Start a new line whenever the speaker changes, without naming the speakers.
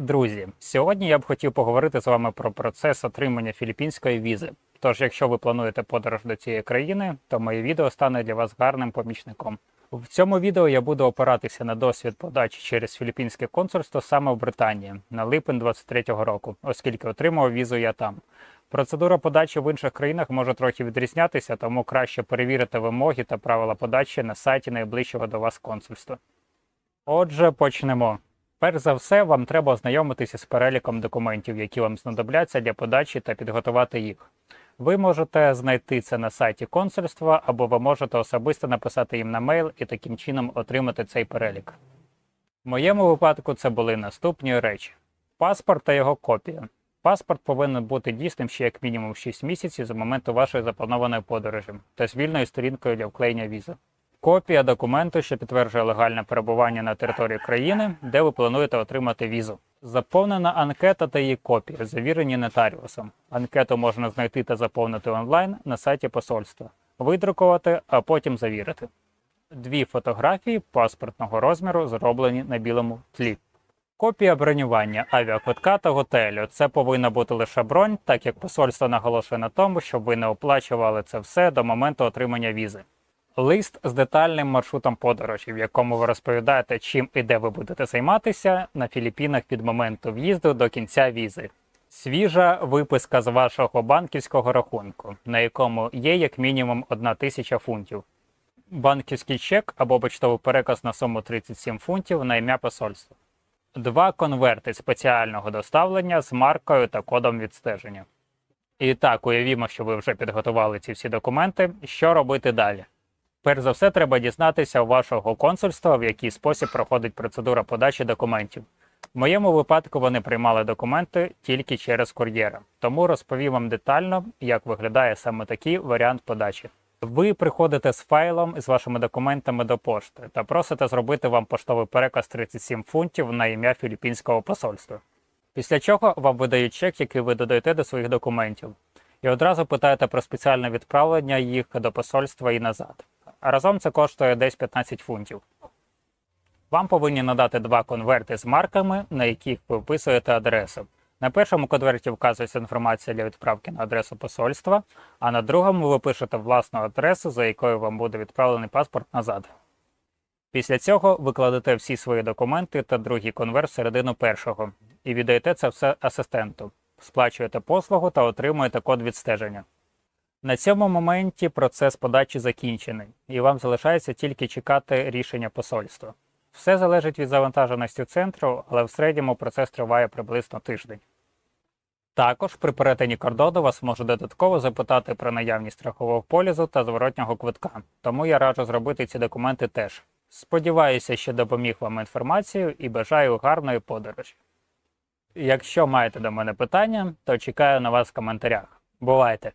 Друзі, сьогодні я б хотів поговорити з вами про процес отримання філіппінської візи. Тож, якщо ви плануєте подорож до цієї країни, то моє відео стане для вас гарним помічником. В цьому відео я буду опиратися на досвід подачі через філіппінське консульство саме в Британії на липень 23-го року, оскільки отримав візу я там. Процедура подачі в інших країнах може трохи відрізнятися, тому краще перевірити вимоги та правила подачі на сайті найближчого до вас консульства. Отже, почнемо. Перш за все, вам треба ознайомитися з переліком документів, які вам знадобляться для подачі та підготувати їх. Ви можете знайти це на сайті консульства, або ви можете особисто написати їм на мейл і таким чином отримати цей перелік. В моєму випадку це були наступні речі: паспорт та його копія. Паспорт повинен бути дійсним ще як мінімум 6 місяців з моменту вашої запланованої подорожі та з вільною сторінкою для вклеєння візи. Копія документу, що підтверджує легальне перебування на території країни, де ви плануєте отримати візу. Заповнена анкета та її копії, завірені нотаріусом. Анкету можна знайти та заповнити онлайн на сайті посольства, видрукувати, а потім завірити. Дві фотографії паспортного розміру зроблені на білому тлі. Копія бронювання авіаквитка та готелю. Це повинна бути лише бронь, так як посольство наголошує на тому, щоб ви не оплачували це все до моменту отримання візи. Лист з детальним маршрутом подорожі, в якому ви розповідаєте, чим і де ви будете займатися на Філіппінах від моменту в'їзду до кінця візи. Свіжа виписка з вашого банківського рахунку, на якому є як мінімум 1 тисяча фунтів. Банківський чек або почтовий переказ на суму 37 фунтів на ім'я посольства. Два конверти спеціального доставлення з маркою та кодом відстеження. І так, уявімо, що ви вже підготували ці всі документи. Що робити далі? Перш за все, треба дізнатися у вашого консульства, в який спосіб проходить процедура подачі документів. В моєму випадку вони приймали документи тільки через кур'єра, тому розповім вам детально, як виглядає саме такий варіант подачі. Ви приходите з файлом з вашими документами до пошти та просите зробити вам поштовий переказ 37 фунтів на ім'я філіппінського посольства. Після чого вам видають чек, який ви додаєте до своїх документів, і одразу питаєте про спеціальне відправлення їх до посольства і назад. А разом це коштує десь 15 фунтів. Вам повинні надати два конверти з марками, на яких ви вписуєте адресу. На першому конверті вказується інформація для відправки на адресу посольства, а на другому ви пишете власну адресу, за якою вам буде відправлений паспорт назад. Після цього ви кладете всі свої документи та другий конверт всередину першого і віддаєте це все асистенту, сплачуєте послугу та отримуєте код відстеження. На цьому моменті процес подачі закінчений, і вам залишається тільки чекати рішення посольства. Все залежить від завантаженості центру, але в середньому процес триває приблизно тиждень. Також при перетині кордону вас можуть додатково запитати про наявність страхового полізу та зворотнього квитка, тому я раджу зробити ці документи теж. Сподіваюся, що допоміг вам інформацію і бажаю гарної подорожі. Якщо маєте до мене питання, то чекаю на вас в коментарях. Бувайте!